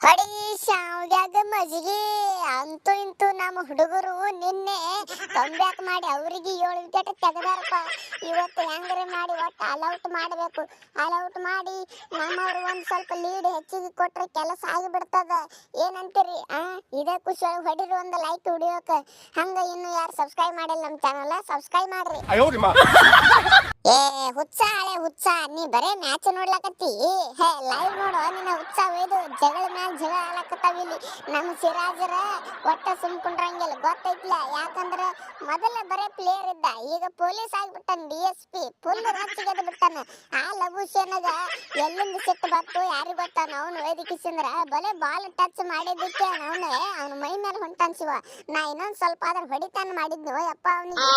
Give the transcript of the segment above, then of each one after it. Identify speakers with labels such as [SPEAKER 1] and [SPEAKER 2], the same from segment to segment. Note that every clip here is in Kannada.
[SPEAKER 1] ಹೊಡಿ ಶಾವ್ಗ್ಯಾಗ ಮಜ್ಗಿ. ಅಂತೂ ಇಂತೂ ನಮ್ಮ ಹುಡುಗರು ನಿನ್ನೆ ಕಂಬ್ಯಾಕ್ ಮಾಡಿ ಅವರಿಗೆ ಏಳು ವಿಕೆಟ್ ತೆಗೆದಾರಪ್ಪ. ಇವತ್ತು ಹೆಂಗ್ರೆ ಮಾಡಿ ಒಟ್ಟು ಅಲೌಟ್ ಮಾಡಬೇಕು. ಅಲೌಟ್ ಮಾಡಿ ನಮ್ಮವರು ಒಂದು ಸ್ವಲ್ಪ ಲೀಡ್ ಹೆಚ್ಚಿಗೆ ಕೊಟ್ರೆ ಕೆಲಸ ಆಗಿಬಿಡ್ತದ. ಏನಂತೀರಿ ಆ? ಇದೇ ಖುಷಿ ಒಳಗೆ ಒಂದ ಒಂದು ಲೈಕ್ ಹಿಡಿಯೋಕ ಹಂಗೆ ಇನ್ನೂ ಯಾರು ಸಬ್ಸ್ಕ್ರೈಬ್ ಮಾಡಿಲ್ಲ ನಮ್ಮ ಚಾನಲ್ ಸಬ್ಸ್ಕ್ರೈಬ್ ಮಾಡ್ರಿ. ಏ ಹುಚ್ಚ ಹಳೆ ನೀ ಬರೇ ಮ್ಯಾಚ್ ನೋಡ್ಲಕತ್ತಿ? ಹೇ ಲೈವ್ ನೋಡು ನಿನ್ನ ಹುಚ್ಚ ಒಯ್ದು ಜಗಳ ಮ್ಯಾಲ ಜಗಳ ಆಲಕತ್ತಾವ ಇಲ್ಲಿ. ನಮ್ಮ ಸಿರಾಜರ ಒಟ್ಟ ಸುಮ್ಕೊಂಡ್ರಂಗಿಲ್ಲ ಗೊತ್ತೈತ್ಲ? ಯಾಕಂದ್ರ ಮೊದಲ ಬರೇ ಪ್ಲೇಯರ್ ಇದ್ದ ಈಗ ಪೊಲೀಸ್ ಆಗ್ಬಿಟ್ಟಾನ ಡಿ ಎಸ್ ಪಿ ಫುಲ್ ರಚ್ಚಿಗೆದ್ ಬಿಟ್ಟಾನ. ಆ ಲಘುಶೇನಗ ಎಲ್ಲಿಂದ ಸಿಟ್ಟು ಬತ್ತು ಯಾರಿಗ್ ಗೊತ್ತಾನ? ಅವನು ವೇದಿಕಿಸಿಂದ್ರ ಬಲೆ ಬಾಲ್ ಟಚ್ ಮಾಡಿದ್ದಕ್ಕೆ ಅವನು ಅವನ ಮೈ ಮೇಲೆ ಹೊಂಟಾನ್ ಶಿವ. ನಾ ಇನ್ನೊಂದ್ ಸ್ವಲ್ಪ ಆದ್ರೆ ಹೊಡಿತಾನ ಮಾಡಿದ್ನು ಯಪ್ಪ ಅವನಿಗೆ.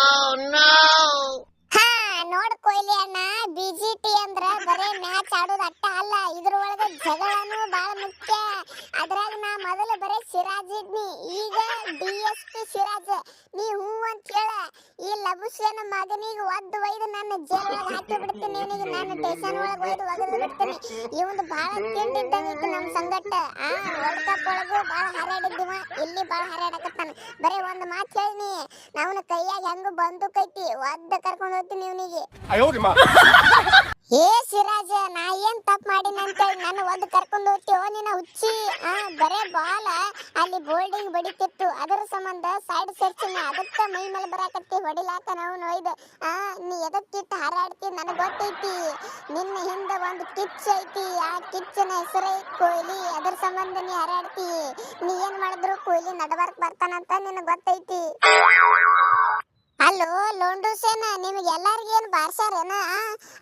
[SPEAKER 1] ಹಾ ನೋಡ್ ಕೊಹ್ಲಿ ಅಣ್ಣ. ಮ್ಯಾಚ್ ಆಡೋದು ಅಟ್ಟ ಅಲ್ಲ. ಇದ್ರೊಳಗೆ ಜಗಳನು ಬಹಳ ಮುಖ್ಯ. ಅದ್ರಾಗ ನಾ ಮೊದಲು ಬರೀ ಸಿರಾಜ್ ಇದ್ನಿ. ಈಗ ಡಿಎಸ್ಪಿ ಎಸ್ ಸಿರಾಜ್ ನೀ ಹೂ ಅಂತ ಹೇಳ. ಈ ಲಬುಷನ ಮಗನಿಗೆ ಒದ್ದು ಒಯ್ದು ನನ್ನ ಜೇಲ್ ಹಾಕಿ ಬಿಡ್ತೀನಿ. ಇವನಿಗೆ ನನ್ನ ಟೇಷನ್ ಒಳಗೆ ಒಯ್ದು ಒಗದು ಬಿಡ್ತೀನಿ. ಇವಂದು ಭಾಳ ಇದು ನಮ್ಮ ಸಂಗಟ ಆ ವರ್ಲ್ಡ್ ಕಪ್ ಒಳಗೂ ಭಾಳ ಹರಡಿದ್ದಿವ. ಇಲ್ಲಿ ಬಹಳ ಹರಡಕತ್ತಾನ. ಬರೀ ಒಂದು ಮಾತು ಹೇಳಿನಿ. ನಾನು ಕೈಯಾಗ ಹೆಂಗ ಬಂದು ಕೈತಿ ಒದ್ದು ಕರ್ಕೊಂಡು ಹೋಗ್ತೀನಿ ಇವನಿಗೆ. ಏ ಸಿರಾಜ ನಾ ಏನ್ ತಪ್ಪು ಮಾಡಿನ ಅಂತೇಳಿ ನನ್ನ ಒಂದು ಕರ್ಕೊಂಡು ಹೋಗ್ತೀವೋ ನಿನ್ನ ಹುಚ್ಚಿ? ಆ, ಬರೇ ಬಾಲ. ಅಲ್ಲಿ ಬೋಲ್ಡಿಂಗ್ ಬಡಿತಿತ್ತು. ಅದರ ಸಂಬಂಧ ಸೈಡ್ ಸರ್ಚಿನ ಅದಕ್ಕೆ ಮೈ ಮೇಲೆ ಬರಾಕತ್ತಿ ಹೊಡಿಲಾಕ ನಾವು ನೋಯ್ದ. ಆ, ನೀ ಎದಕ್ಕಿಟ್ಟು ಹಾರಾಡ್ತಿ? ನನಗೆ ಗೊತ್ತೈತಿ. ನಿನ್ನ ಹಿಂದೆ ಒಂದು ಕಿಚ್ ಐತಿ. ಆ ಕಿಚ್ಚನ ಹೆಸರೇ ಕೊಹ್ಲಿ. ಅದರ ಸಂಬಂಧ ನೀ ಹಾರಾಡ್ತಿ. ನೀ ಏನ್ ಮಾಡಿದ್ರು ಕೊಹ್ಲಿ ನಡಬಾರ್ಕ್ ಬರ್ತಾನಂತ ನಿನಗೆ ಗೊತ್ತೈತಿ. ಅಲ್ಲೋ ಲೋಂಡೂಸೇನ, ನಿಮ್ಗೆ ನಿಮಗೆ ಎಲ್ಲರಿಗೂ ಏನು ಬಾರ್ಸಾರೇನ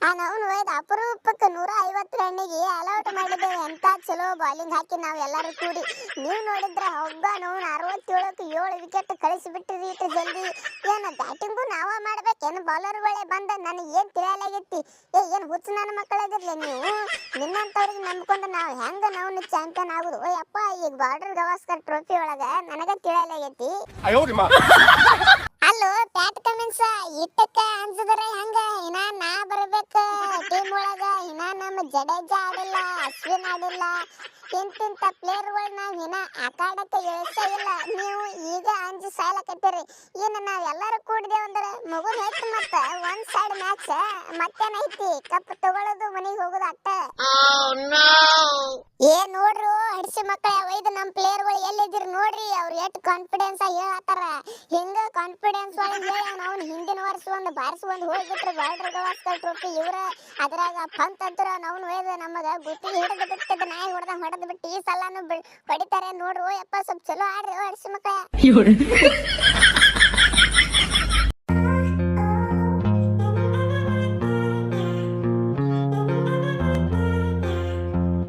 [SPEAKER 1] ಆ, ನಾವು ಇದು ಅಪರೂಪಕ್ಕೆ ನೂರ ಐವತ್ತು ರನ್ನಿಗೆ ಅಲೌಟ್ ಮಾಡಿದ್ದೇವೆ ಎಂತ ಚಲೋ ಬಾಲಿಂಗ್ ಹಾಕಿ ನಾವು ಎಲ್ಲರೂ ಕೂಡಿ. ನೀವು ನೋಡಿದ್ರೆ ಒಬ್ಬ ನೋವು ಅರವತ್ತೇಳಕ್ಕೆ ಏಳು ವಿಕೆಟ್ ಕಳಿಸಿಬಿಟ್ಟಿರಿ ಇಟ್ಟು ಜಲ್ದಿ. ಏನು ಬ್ಯಾಟಿಂಗು ನಾವ ಮಾಡ್ಬೇಕೇನು ಬೌಲರ್ಗಳೇ ಬಂದ ನನಗೆ ಏನು ತಿಳಿಯಲಾಗೈತಿ? ಏ ಏನು ಹುಚ್ಚ ನನ್ನ ಮಕ್ಕಳಾಗಿರ್ಲಿ ನೀವು? ನಿನ್ನಂಥವ್ರಿಗೆ ನಂಬ್ಕೊಂಡು ನಾವು ಹೆಂಗ ನಾವು ಚಾಂಪಿಯನ್ ಆಗೋದು? ಓ ಅಪ್ಪ ಈಗ ಬಾರ್ಡರ್ ಗವಾಸ್ಕರ್ ಟ್ರೋಫಿ ಒಳಗೆ ನನಗೆ ತಿಳಿಯಲಾಗೈತಿ. ಅಲ್ಲೋ ಪ್ಯಾಟ್ ಕಮಿನ್ಸ್ ಇಟ್ಟಕ್ಕೆ ಅನ್ಸಿದ್ರೆ ಹೆಂಗೆ? ಇನ್ನ ನಾ ನಮ್ಮ ಜಡೇಜಾ ಆಡಿಲ್ಲ ಅಶ್ವಿನ್ ಆಡಿಲ್ಲ, ಇಂತಿಂತ ಪ್ಲೇಯರ್ಗಳು ನಾವ್ ಇನ್ನ ಆಟಾಡಕ್ಕೆ ಇಳಿಸೇ ಇಲ್ಲ. ನೀವು ಈಗ ಅಂಜು ಸಾಲಕತ್ತೀರಿ ಇನ್ನು ನಾವ್ ಎಲ್ಲರೂ ಕೂಡಿದೇವ್ ಅಂದ್ರೆ ಮಗು ಹೆಚ್ಚು ಮತ್ತ ಒಂದ್ ಸೈಡ್ ಮ್ಯಾಚ್ ಮತ್ತೇನೈತಿ ಕಪ್ ತಗೊಳ್ಳೋದು ಮನೆಗೆ ಹೋಗೋದು ಅಟ್ಟ. ಏ, ನೋಡ್ರು ಹಡ್ಸಿ ಮಕ್ಕಳ ಒಯ್ದು ನಮ್ ಪ್ಲೇಯರ್ಗಳು ಎಲ್ಲಿದ್ದೀರಿ ನೋಡ್ರಿ, ಅವ್ರು ಎಷ್ಟು ಕಾನ್ಫಿಡೆನ್ಸ್ ಆಗಿ ಹೇಳತ್ತಾರ. ಹಿಂಗ ಕಾನ್ಫಿಡೆನ್ಸ್ ಅವ್ನು ಹಿಂದಿನ ವರ್ಷ ಒಂದು ಬಾರಿಸಿ ಒಂದು ಹೋಗ್ಬಿಟ್ರು, ಬಾರ್ಡರ್ ಗವಾಸ್ಕರ್ ಟ್ರೋಫಿ ಇವ್ರ. ಅದ್ರಾಗ ಪಂತ್ ಅಂತರ ನಾವು ಒಯ್ದು ನಮಗ ಗುತ್ತಿ ಹಿಡಿದು ಬಿಟ್ಟಿದ್ದು ನಾಯಿ ಹೊಡೆದ ಹೊಡೆದು ಬಿಟ್ಟು ಈ ಸಲನು ಹೊಡಿತಾರೆ ನೋಡ್ರು. ಯಪ್ಪ, ಸ್ವಲ್ಪ ಚಲೋ ಆಡ್ರಿ ಹಡ್ಸಿ ಮಕ್ಕಳ